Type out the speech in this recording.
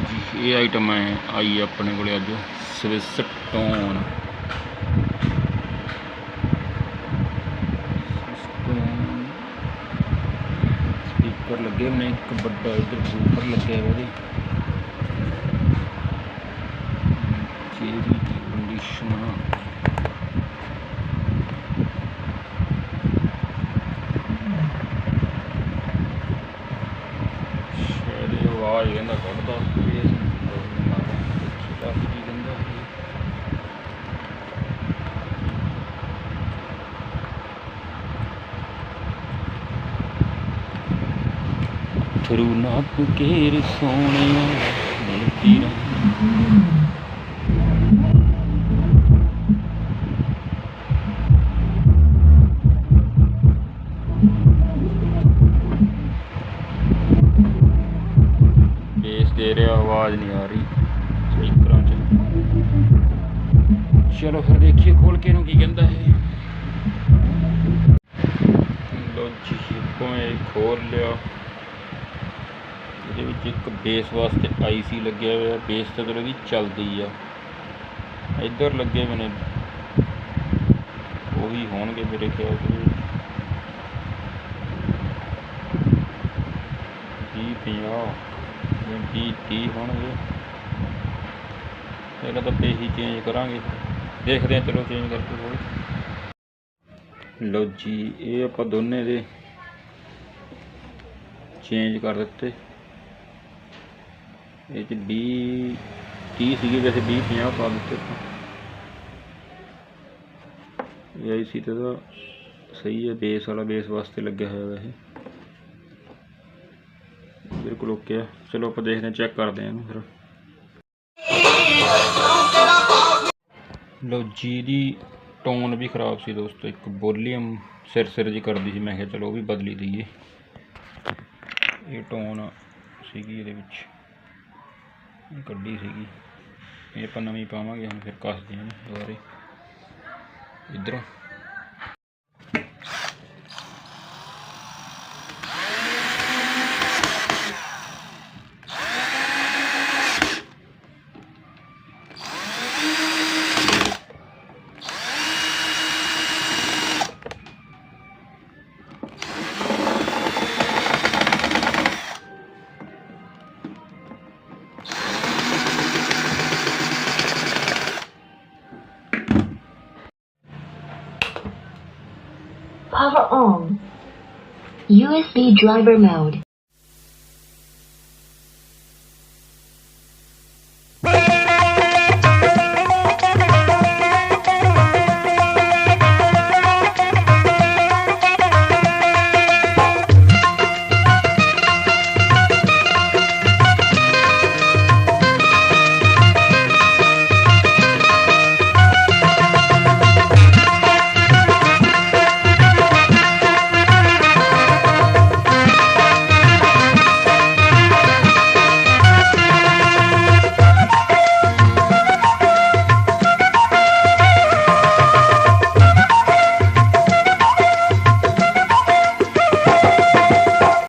ਜੀ, ਇਹ ਆਈਟਮ ਹੈ, ਆਈ ਆਪਣੇ ਕੋਲੇ ਅੱਜ ਸਵਿਸ ਟੋਨ ਸਪੀਕਰ ਲੱਗੇ ਹੋਏ ਇੱਕ ਵੱਡਾ ਇਧਰ ਬੂਫਰ ਲੱਗਿਆ ਹੋਇਆ ਇਹਦੇ। ਚੇਰੀ ਕੰਡੀਸ਼ਨ ਸ਼ਾਇਦ ਇਹ ਆਵਾਜ਼ ਕਹਿੰਦਾ ਕੱਢਦਾ ਬੇਸ ਮਾਰਾ ਕੀ ਕਹਿੰਦਾ ਥਰੂ ਨਾਪ ਕੇਰ ਸੋਹਣਿਆ ਮਿਲਦੀ ਰਹੀ ਦੇ ਰਿਹਾ ਆਵਾਜ਼ ਨਹੀਂ ਆ ਰਹੀ। ਸਪੀਕਰਾਂ 'ਚ। ਚਲੋ ਫਿਰ ਦੇਖੀਏ ਖੋਲ ਕੇ ਇਹਨੂੰ ਕੀ ਕਹਿੰਦਾ ਹੈ ਲੋ ਜੀ ਇਹ ਖੋਲ ਲਿਆ। ਇਹਦੇ ਵਿੱਚ ਇੱਕ ਬੇਸ ਵਾਸਤੇ ਆਈਸੀ ਲੱਗਿਆ ਹੋਇਆ। ਬੇਸ ਤਾਂ ਚਲੋ ਵੀ ਚੱਲਦੀ ਆ। ਇੱਧਰ ਲੱਗੇ ਹੋਏ ਨੇ। ਉਹ ਵੀ ਹੋਣਗੇ ਮੇਰੇ ਖਿਆਲ ਚ। ਵੀਹ ਪੰਜਾਹ। ਜਾਂ ਵੀਹ ਤੀਹ ਹੋਣਗੇ। ਪਹਿਲਾਂ ਤਾਂ ਪੇਹੀ ਚੇਂਜ ਕਰਾਂਗੇ। ਦੇਖਦੇ ਹਾਂ ਚਲੋ ਚੇਂਜ ਕਰਕੇ ਹੋਰ। ਲਓ ਜੀ, ਇਹ ਆਪਾਂ ਦੋਨੇ ਦੇ ਚੇਂਜ ਕਰ ਦਿੱਤੇ। ਇਹ ਚ 20 30 ਸੀਗੇ ਵੈਸੇ 20 50 ਪਾ ਦਿੱਤੇ ਆਪਾਂ। ਇਹ ਆਈ ਸੀ ਤੇ ਦਾ ਸਹੀ ਹੈ ਬੇਸ ਵਾਲਾ ਬੇਸ ਵਾਸਤੇ ਲੱਗਿਆ ਹੋਇਆ ਵੈਸੇ ਬਿਲਕੁਲ ਓਕੇ ਆ। ਚਲੋ ਆਪਾਂ ਦੇਖਦੇ ਹਾਂ ਚੈੱਕ ਕਰਦੇ ਹਾਂ ਇਹਨੂੰ ਫਿਰ। ਲਓ ਜੀ ਦੀ ਟੋਨ ਵੀ ਖਰਾਬ ਸੀ ਦੋਸਤੋ, ਇੱਕ ਵੋਲੀਅਮ ਸਿਰ ਸਿਰ ਜੀ ਕਰਦੀ ਸੀ, ਮੈਂ ਕਿਹਾ ਚਲੋ ਉਹ ਵੀ ਬਦਲੀ ਦਈਏ। ਇਹ ਟੋਨ ਸੀਗੀ ਇਹਦੇ ਵਿੱਚ। ਇਹ ਕੱਢੀ ਸੀਗੀ। ਇਹ ਆਪਾਂ ਨਵੀਂ ਪਾਵਾਂਗੇ, ਹੁਣ ਫਿਰ ਕੱਸਦੇ ਹਾਂ ਦੁਬਾਰੇ। ਇਧਰੋਂ। Power on. USB driver mode.